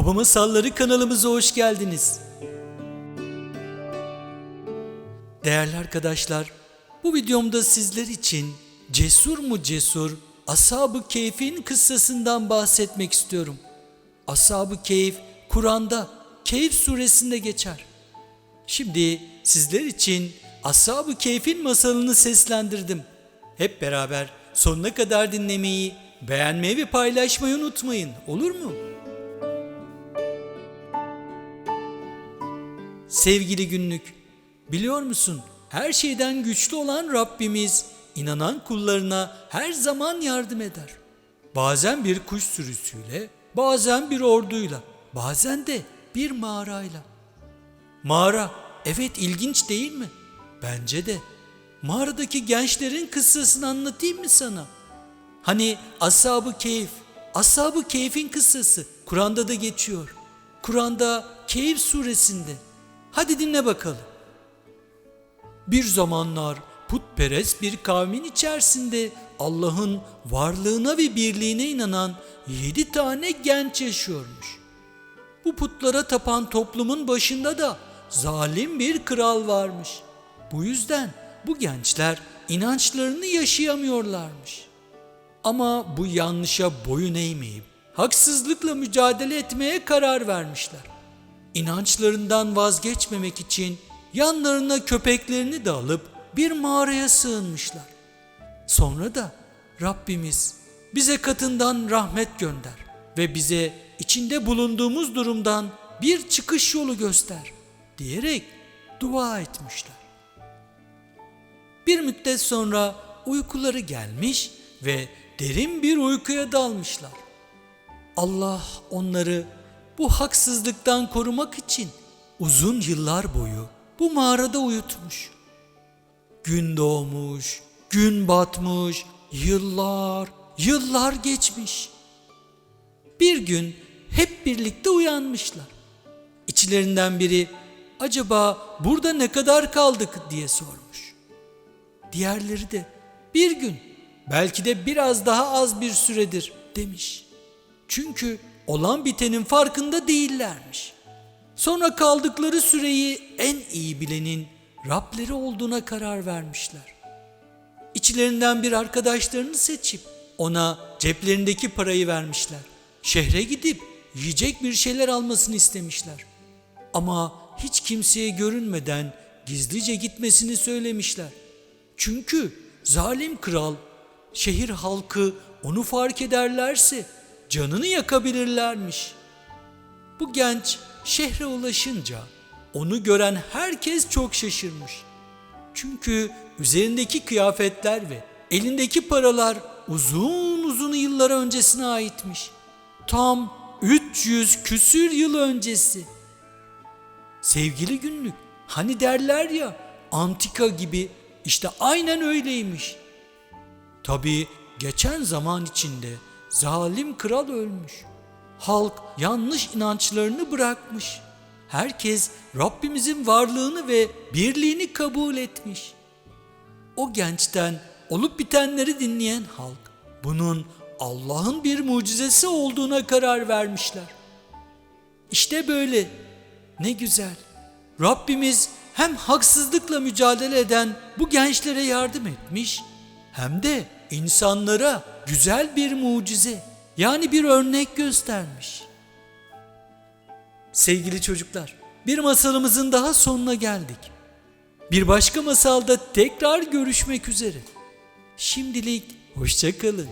Baba Masalları kanalımıza hoş geldiniz. Değerli arkadaşlar, bu videomda sizler için cesur mu cesur Ashab-ı Keyf'in kıssasından bahsetmek istiyorum. Ashab-ı Keyf Kur'an'da Keyf suresinde geçer. Şimdi sizler için Ashab-ı Keyf'in masalını seslendirdim. Hep beraber sonuna kadar dinlemeyi, beğenmeyi ve paylaşmayı unutmayın. Olur mu? Sevgili günlük, biliyor musun? Her şeyden güçlü olan Rabbimiz inanan kullarına her zaman yardım eder. Bazen bir kuş sürüsüyle, bazen bir orduyla, bazen de bir mağarayla. Mağara, evet ilginç değil mi? Bence de. Mağaradaki gençlerin kıssasını anlatayım mı sana? Hani Ashab-ı Keyif, Ashab-ı Keyif'in kıssası Kur'an'da da geçiyor. Kur'an'da Keyif suresinde. Hadi dinle bakalım. Bir zamanlar putperest bir kavmin içerisinde Allah'ın varlığına ve birliğine inanan yedi tane genç yaşıyormuş. Bu putlara tapan toplumun başında da zalim bir kral varmış. Bu yüzden bu gençler inançlarını yaşayamıyorlarmış. Ama bu yanlışa boyun eğmeyip haksızlıkla mücadele etmeye karar vermişler. İnançlarından vazgeçmemek için yanlarına köpeklerini de alıp bir mağaraya sığınmışlar. Sonra da Rabbimiz bize katından rahmet gönder ve bize içinde bulunduğumuz durumdan bir çıkış yolu göster diyerek dua etmişler. Bir müddet sonra uykuları gelmiş ve derin bir uykuya dalmışlar. Allah onları bu haksızlıktan korumak için uzun yıllar boyu bu mağarada uyutmuş. Gün doğmuş, gün batmış, yıllar, yıllar geçmiş. Bir gün hep birlikte uyanmışlar. İçlerinden biri acaba burada ne kadar kaldık diye sormuş. Diğerleri de bir gün belki de biraz daha az bir süredir demiş. Çünkü olan bitenin farkında değillermiş. Sonra kaldıkları süreyi en iyi bilenin Rableri olduğuna karar vermişler. İçlerinden bir arkadaşlarını seçip ona ceplerindeki parayı vermişler. Şehre gidip yiyecek bir şeyler almasını istemişler. Ama hiç kimseye görünmeden gizlice gitmesini söylemişler. Çünkü zalim kral, şehir halkı onu fark ederlerse canını yakabilirlermiş. Bu genç şehre ulaşınca onu gören herkes çok şaşırmış. Çünkü üzerindeki kıyafetler ve elindeki paralar uzun uzun yıllar öncesine aitmiş. Tam 300 küsür yıl öncesi. Sevgili günlük, hani derler ya antika gibi işte aynen öyleymiş. Tabii geçen zaman içinde zalim kral ölmüş. Halk yanlış inançlarını bırakmış. Herkes Rabbimizin varlığını ve birliğini kabul etmiş. O gençten olup bitenleri dinleyen halk bunun Allah'ın bir mucizesi olduğuna karar vermişler. İşte böyle. Ne güzel. Rabbimiz hem haksızlıkla mücadele eden bu gençlere yardım etmiş hem de insanlara güzel bir mucize yani bir örnek göstermiş. Sevgili çocuklar, bir masalımızın daha sonuna geldik. Bir başka masalda tekrar görüşmek üzere. Şimdilik hoşça kalın.